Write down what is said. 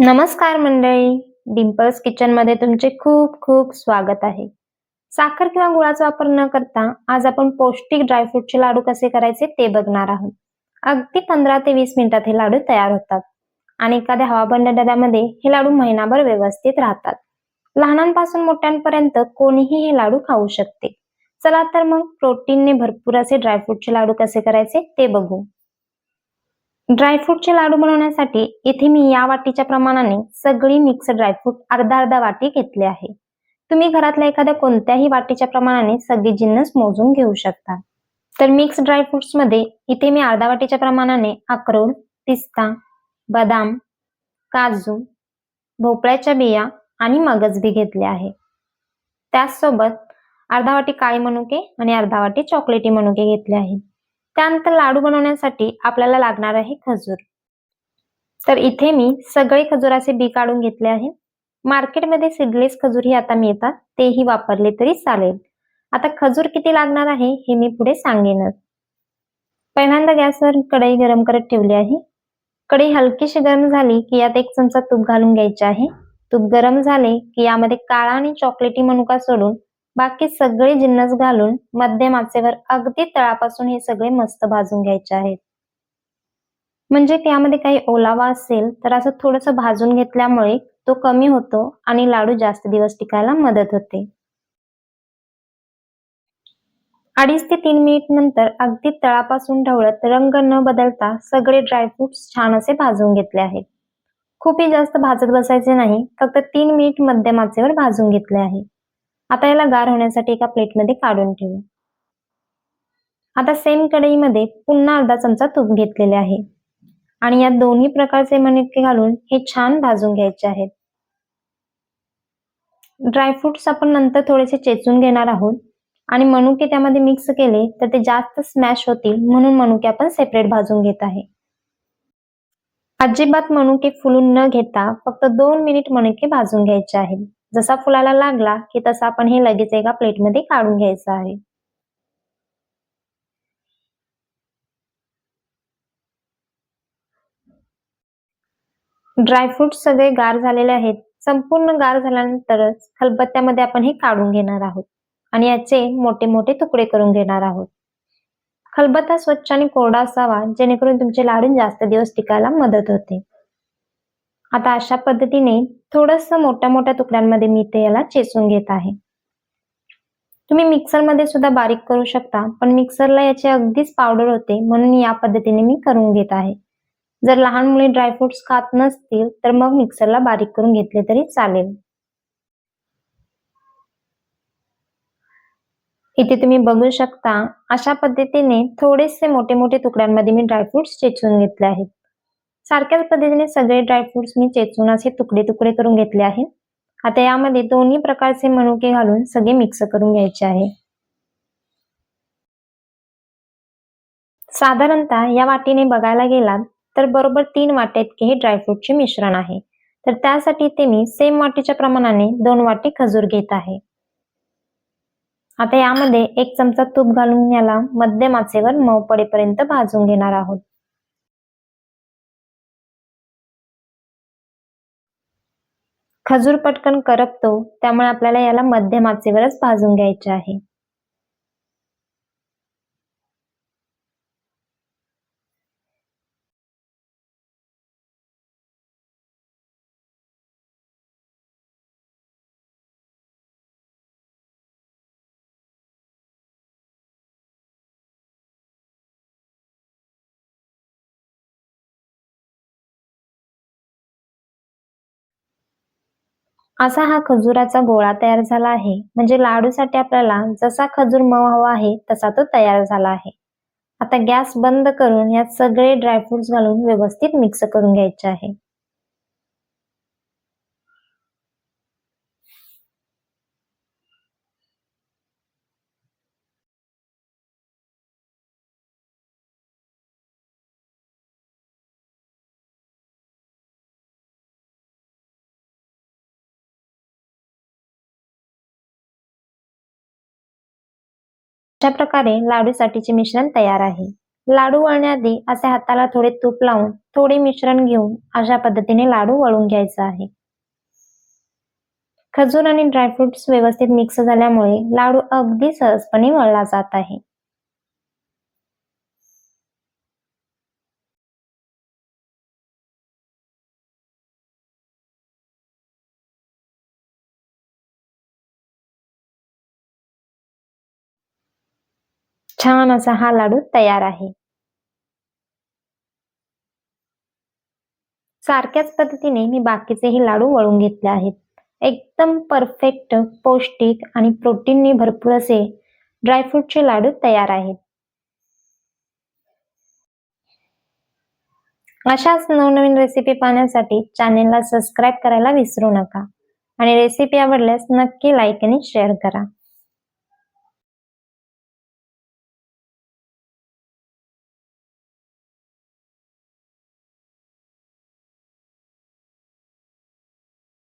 नमस्कार मंडळी. डिम्पल्स किचनमध्ये तुमचे खूप खूप स्वागत आहे. साखर किंवा गुळाचा वापर न करता आज आपण पौष्टिक ड्रायफ्रूटचे लाडू कसे करायचे ते बघणार आहोत. अगदी पंधरा ते वीस मिनिटात हे लाडू तयार होतात. आणि एखाद्या हवाबंद डब्यामध्ये हे लाडू महिनाभर व्यवस्थित राहतात. लहानांपासून मोठ्यांपर्यंत कोणीही हे लाडू खाऊ शकते. चला तर मग प्रोटीनने भरपूर असे ड्रायफ्रूटचे लाडू कसे करायचे ते बघू. ड्रायफ्रूटचे लाडू बनवण्यासाठी इथे मी या वाटीच्या प्रमाणाने सगळी मिक्स ड्रायफ्रूट अर्धा अर्धा वाटी घेतले आहे. तुम्ही घरातल्या एखाद्या कोणत्याही वाटीच्या प्रमाणाने सगळी जिन्नस मोजून घेऊ शकता. तर मिक्स ड्रायफ्रुट्समध्ये इथे मी अर्धा वाटीच्या प्रमाणाने अक्रोड पिस्ता बदाम काजू भोपळ्याच्या बिया आणि मगजबी घेतले आहे. त्याचसोबत अर्धा वाटी काळे मनुके आणि अर्धा वाटी चॉकलेटी मनुके घेतले आहे. त्यानंतर लाडू बनवण्यासाठी आपल्याला लागणार आहे खजूर. तर इथे मी सगळे खजुराचे बी काढून घेतले आहे. मार्केटमध्ये सीडलेस खजूरही आता मिळतात तेही वापरले तरी चालेल. आता खजूर किती लागणार आहे हे मी पुढे सांगेनच. पहिल्यांदा गॅसवर कढई गरम करत ठेवली आहे. कढई हलकीशी गरम झाली की यात एक चमचा तूप घालून घ्यायचे आहे. तूप गरम झाले की यामध्ये काळा आणि चॉकलेटी मनुका सोडून बाकी सगळे जिन्नस घालून मध्यम आचेवर अगदी तळापासून हे सगळे मस्त भाजून घ्यायचे आहेत. म्हणजे त्यामध्ये काही ओलावा असेल तर असं थोडस भाजून घेतल्यामुळे तो कमी होतो आणि लाडू जास्त दिवस टिकायला मदत होते. अडीच ते तीन मिनिट नंतर अगदी तळापासून ढवळत रंग न बदलता सगळे ड्रायफ्रुट्स छान असे भाजून घेतले आहेत. खूपही जास्त भाजत बसायचे नाही फक्त तीन मिनिट मध्यमाचेवर भाजून घेतले आहे. आता याला गार होण्यासाठी एका प्लेटमध्ये काढून ठेवू. आता सेम कढईमध्ये पुन्हा अर्धा चमचा तूप घेतलेले आहे. आणि या दोन्ही प्रकारचे मनुके घालून हे छान भाजून घ्यायचे आहेत. ड्रायफ्रुट्स आपण नंतर थोडेसे चेचून घेणार आहोत. आणि मनुके त्यामध्ये मिक्स केले तर ते जास्त स्मॅश होतील म्हणून मनुके आपण सेपरेट भाजून घेत आहे. अजिबात मनुके फुलून न घेता फक्त दोन मिनिट मनुके भाजून घ्यायचे आहेत. जसा फुलाला लागला की तसा आपण हे लगेच एका प्लेटमध्ये काढून घ्यायचं आहे. ड्रायफ्रूट सगळे गार झालेले आहेत. संपूर्ण गार झाल्यानंतरच खलबत्त्यामध्ये आपण हे काढून घेणार आहोत. आणि याचे मोठे मोठे तुकडे करून घेणार आहोत. खलबत्ता स्वच्छ आणि कोरडा असावा जेणेकरून तुमचे लाडू जास्त दिवस टिकायला मदत होते. आता अशा पद्धतीने थोडस मोठ्या मोठ्या तुकड्यांमध्ये मी ते याला चेचून घेत आहे. तुम्ही मिक्सरमध्ये सुद्धा बारीक करू शकता पण मिक्सरला याची अगदीच पावडर होते म्हणून या पद्धतीने मी करून घेत आहे. जर लहान मुले ड्रायफ्रुट्स खात नसतील तर मग मिक्सरला बारीक करून घेतले तरी चालेल. इथे तुम्ही बघू शकता अशा पद्धतीने थोडेसे मोठे मोठे तुकड्यांमध्ये मी ड्रायफ्रुट्स चेचून घेतले आहेत. सारख्याच पद्धतीने सगळे ड्रायफ्रुट्स मी चेचून असे तुकडे तुकडे करून घेतले आहे आता यामध्ये दोन्ही प्रकारचे मनुके घालून सगळे मिक्स करून घ्यायचे आहे. साधारणतः या वाटीने बघायला गेलात तर बरोबर तीन वाटे इतके हे ड्रायफ्रूटचे मिश्रण आहे. तर त्यासाठी ते मी सेम वाटीच्या प्रमाणाने दोन वाटी खजूर घेत आहे. आता यामध्ये एक चमचा तूप घालून याला मध्यम आचेवर मऊ पडेपर्यंत भाजून घेणार आहोत. खजूर पटकन करपतो त्यामुळे आपल्याला याला मध्यम आचेवरच भाजून घ्यायचे आहे. असा हा खजुराचा गोळा तयार झाला आहे. म्हणजे लाडूसाठी आपल्याला जसा खजूर मऊ हवा आहे तसा तो तयार झाला आहे. आता गॅस बंद करून यात सगळे ड्रायफ्रुट्स घालून व्यवस्थित मिक्स करून घ्यायचे आहे. अशा प्रकारे लाडूसाठीचे मिश्रण तयार आहे. लाडू वळण्याआधी असे हाताला थोडे तूप लावून थोडे मिश्रण घेऊन अशा पद्धतीने लाडू वळून घ्यायचा आहे. खजूर आणि ड्रायफ्रुट्स व्यवस्थित मिक्स झाल्यामुळे लाडू अगदी सहजपणे वळला जात आहे. छान असा हा लाडू तयार आहे. सारख्याच पद्धतीने मी बाकीचेही लाडू वळून घेतले आहेत. एकदम परफेक्ट पौष्टिक आणि प्रोटीनने भरपूर असे ड्रायफ्रूटचे लाडू तयार आहेत. अशाच नवनवीन रेसिपी पाहण्यासाठी चॅनेलला सबस्क्राईब करायला विसरू नका. आणि रेसिपी आवडल्यास नक्की लाईक आणि शेअर करा.